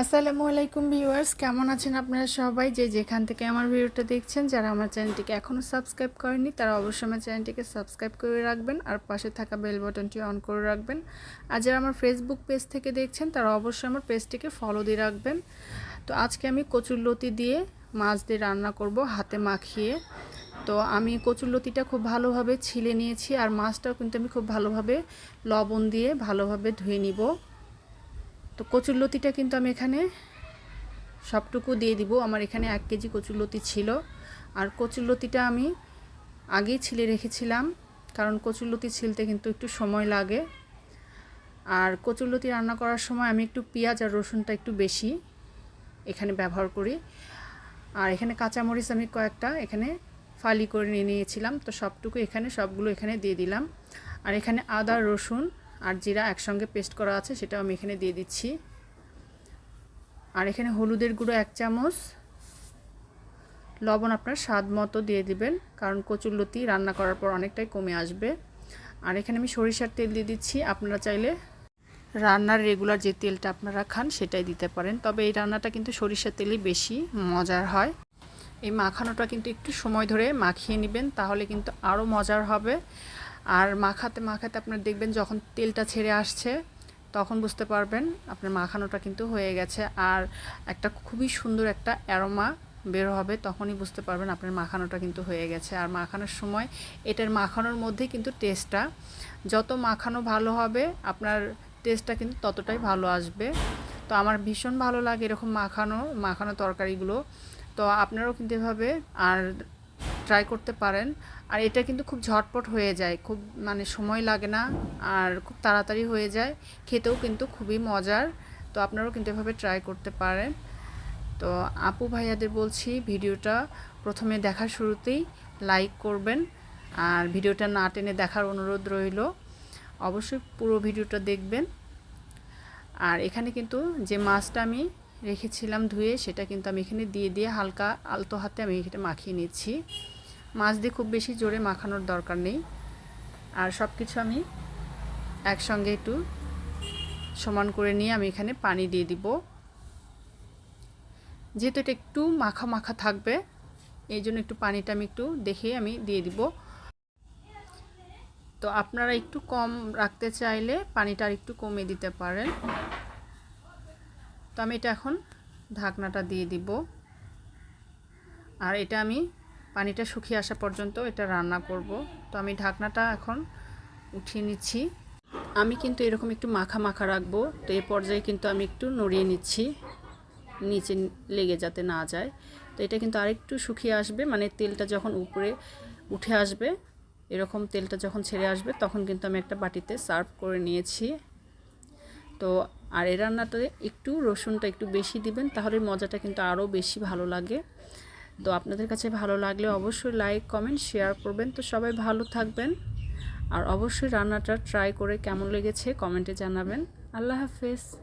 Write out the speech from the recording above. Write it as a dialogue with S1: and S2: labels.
S1: আসসালামু আলাইকুম ভিউয়ার্স, কেমন আছেন আপনারা সবাই? যে যেখান থেকে আমার ভিডিওটা দেখছেন, যারা আমার চ্যানেলটিকে এখনও সাবস্ক্রাইব করেনি তারা অবশ্যই আমার চ্যানেলটিকে সাবস্ক্রাইব করে রাখবেন আর পাশে থাকা বেল বাটনটি অন করে রাখবেন। আর যারা আমার ফেসবুক পেজ থেকে দেখছেন, তারা অবশ্যই আমার পেজটিকে ফলো দিয়ে রাখবেন। তো আজকে আমি কচুরলতি দিয়ে মাছ দিয়ে রান্না করব, হাতে মাখিয়ে। তো আমি কচুরলতিটা খুব ভালোভাবে ছিলে নিয়েছি, আর মাছটাও কিন্তু আমি খুব ভালোভাবে লবণ দিয়ে ভালোভাবে ধুয়ে নিব। তো কচুরলতিটা কিন্তু আমি এখানে সবটুকু দিয়ে দিব। আমার এখানে এক কেজি কচুরলতি ছিল। আর কচুরলতিটা আমি আগেই ছিলে রেখেছিলাম, কারণ কচুরলতি ছিলতে কিন্তু একটু সময় লাগে। আর কচুরলতি রান্না করার সময় আমি একটু পেঁয়াজ আর রসুনটা একটু বেশি এখানে ব্যবহার করি। আর এখানে কাঁচামরিচ আমি কয়েকটা এখানে ফালি করে নিয়ে নিয়েছিলাম। তো সবটুকু এখানে, সবগুলো এখানে দিয়ে দিলাম। আর এখানে আদা, রসুন আর জিরা একসঙ্গে পেস্ট করা আছে সেটাও আমি এখানে দিয়ে দিচ্ছি। আর এখানে হলুদের গুঁড়ো এক চামচ। লবণ আপনার স্বাদ মতো দিয়ে দিবেন, কারণ কচুরলতি রান্না করার পর অনেকটাই কমে আসবে। আর এখানে আমি সরিষার তেল দিয়ে দিচ্ছি, আপনারা চাইলে রান্নার রেগুলার যে তেলটা আপনারা খান সেটাই দিতে পারেন। তবে এই রান্নাটা কিন্তু সরিষার তেলই বেশি মজার হয়। এই মাখানোটা কিন্তু একটু সময় ধরে মাখিয়ে নেবেন, তাহলে কিন্তু আরও মজার হবে। আর মাখাতে মাখাতে আপনার দেখবেন যখন তেলটা ছেড়ে আসছে, তখন বুঝতে পারবেন আপনার মাখানোটা কিন্তু হয়ে গেছে। আর একটা খুবই সুন্দর একটা অ্যারোমা বের হবে, তখনই বুঝতে পারবেন আপনার মাখানোটা কিন্তু হয়ে গেছে। আর মাখানোর সময় এটার মাখানোর মধ্যেই কিন্তু টেস্টটা যত মাখানো ভালো হবে, আপনার টেস্টটা কিন্তু ততটাই ভালো আসবে। তো আমার ভীষণ ভালো লাগে এরকম মাখানো মাখানো তরকারিগুলো। তো আপনারাও কিন্তু এভাবে, আর ট্রাই করতে পারেন। আর এটা কিন্তু খুব ঝটপট হয়ে যায়। খুব মানে সময় লাগে না আর খুব তাড়াতাড়ি হয়ে যায়। খেতেও কিন্তু খুবই মজার। তো আপনারাও কিন্তু এভাবে ট্রাই করতে পারেন। তো আপু ভাইয়াদের বলছি, ভিডিওটা প্রথমে দেখার শুরুতেই লাইক করবেন। আর ভিডিওটা না টেনে দেখার অনুরোধ রইল। অবশ্যই পুরো ভিডিওটা দেখবেন। আর এখানে কিন্তু যে মাছটা আমি রেখেছিলাম ধুয়ে, সেটা কিন্তু আমি এখানে দিয়ে দিয়ে হালকা আলতো হাতে আমি এটা মাখিয়ে নিচ্ছি। মাছ দিয়ে খুব বেশি জোরে মাখানোর দরকার নেই। আর সব কিছু আমি একসঙ্গে একটু সমান করে নিয়ে আমি এখানে পানি দিয়ে দিব। যেহেতু এটা একটু মাখা মাখা থাকবে, এই জন্য একটু পানিটা আমি একটু দেখে আমি দিয়ে দিব। তো আপনারা একটু কম রাখতে চাইলে পানিটা আর একটু কমিয়ে দিতে পারেন। তো আমি এটা এখন ঢাকনাটা দিয়ে দিব। আর এটা আমি পানিটা শুকিয়ে আসা পর্যন্ত এটা রান্না করব। তো আমি ঢাকনাটা এখন উঠিয়ে নিচ্ছি। আমি কিন্তু এরকম একটু মাখা মাখা রাখব। তো এই পর্যায়ে কিন্তু আমি একটু নড়িয়ে নিচ্ছি। নিচে লেগে যাতে না যায়। তো এটা কিন্তু আরেকটু শুকিয়ে আসবে। মানে তেলটা যখন উপরে উঠে আসবে, এরকম তেলটা যখন ছেড়ে আসবে, তখন কিন্তু আমি একটা বাটিতে সার্ভ করে নিয়েছি। তো আর এই রান্নাতে একটু রসুনটা একটু বেশি দিবেন, তাহলে মজাটা কিন্তু আরও বেশি ভালো লাগে। তো আপনাদের কাছে ভালো লাগলে অবশ্যই লাইক কমেন্ট শেয়ার করবেন। তো সবাই ভালো থাকবেন। আর অবশ্যই রান্নাটা ট্রাই করে কেমন লেগেছে কমেন্টে জানাবেন। আল্লাহ হাফেজ।